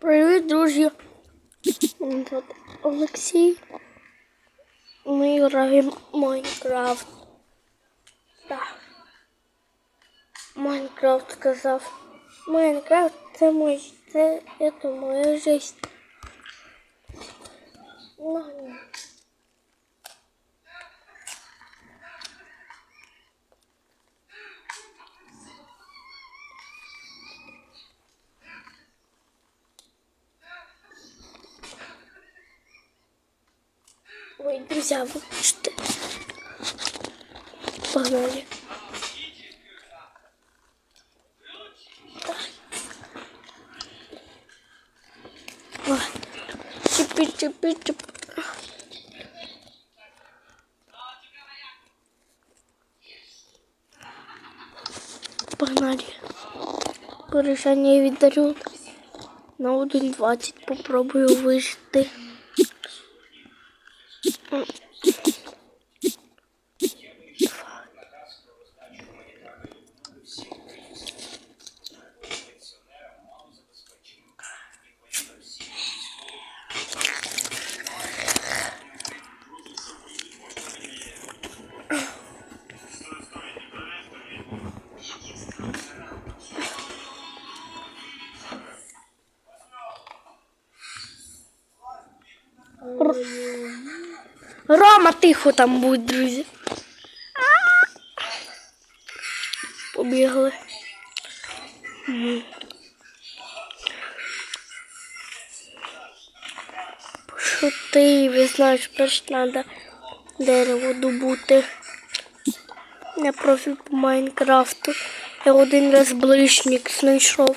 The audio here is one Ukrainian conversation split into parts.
Привіт, друзі! Звати Олексій. Ми граємо Майнкрафт. Так. Майнкрафт сказав. Майнкрафт це мой, це, це моя жизнь. Ну, Ой, друзья, вибачте. Погнали. Чипи, чипи, чипи. Погнали. Порішання віддарю. На 1.20 попробую вижити. But Рома, тихо там будь, друзі. Побігли. Пошути, ви знаєш, перш треба дерево добути. Я профіль по Майнкрафту. Я один раз ближник знайшов.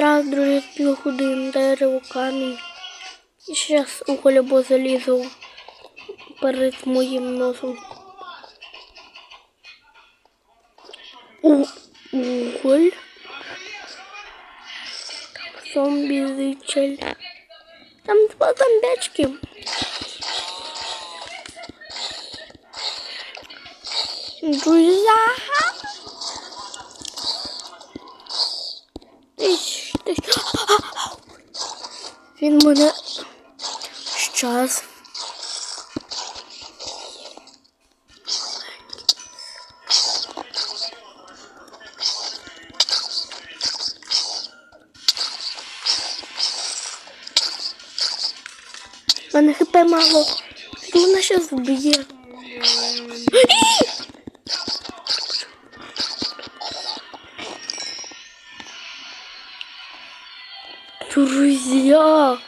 Зараз, друзі, півгодин дерево, камінь. І зараз уголь або залізо перед моїм носом. У уголь. Зомбі зичель. Там два зомбячки. Друзья. Він мене щас. Мене хп мало. Вона щас вб'є. Друзья!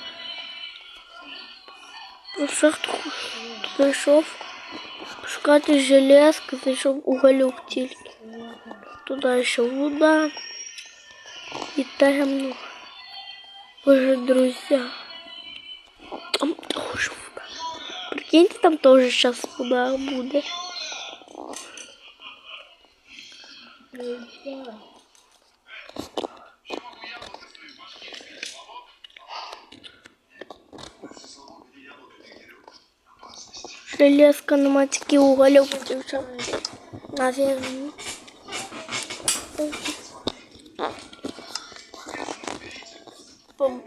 Шахту зайшов шукати железки, зайшов уголюк тільки. Туди ще вода і темно. Боже, друзі. Там теж вода. Прикиньте, там теж зараз вода буде. Железка на тільки уголюк девчонки. Наверное. Ем,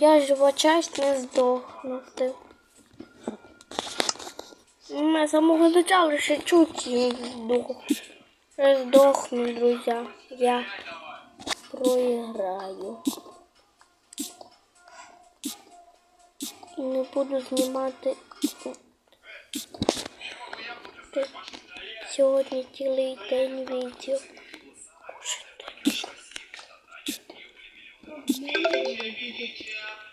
Моя жива часть не здохнути. Ми з самого начала ще чуть не здох. Я здохну, друзі. Я проіграю. Не буду знімати сьогодні цілий день відео. 必须吃必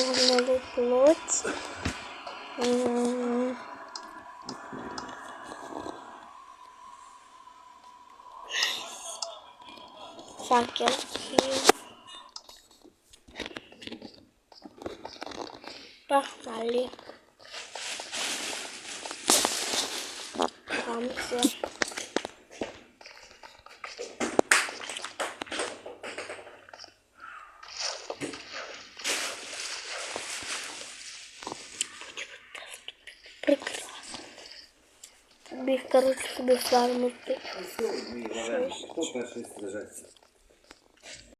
olmalı plot. Hmm. Sanki Bak Ali. Tamam güzel. Біг, коротше, собі фармити. Хто перший стрижеться?